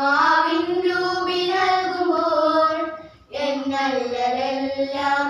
മാവിൻ രൂപി നൽകുമ്പോൾ എന്നല്ലതെല്ലാം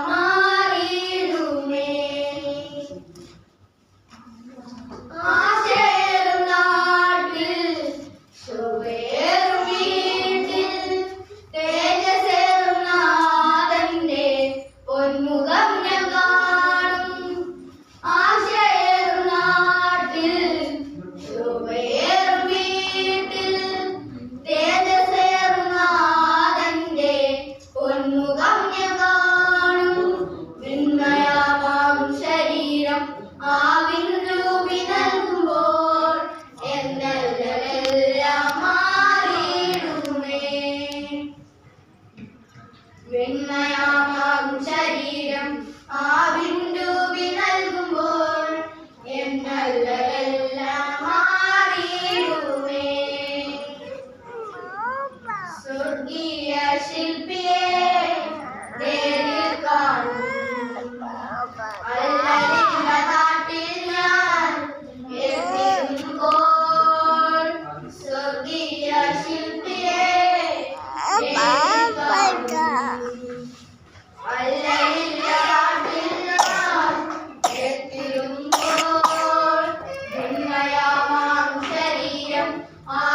Ah.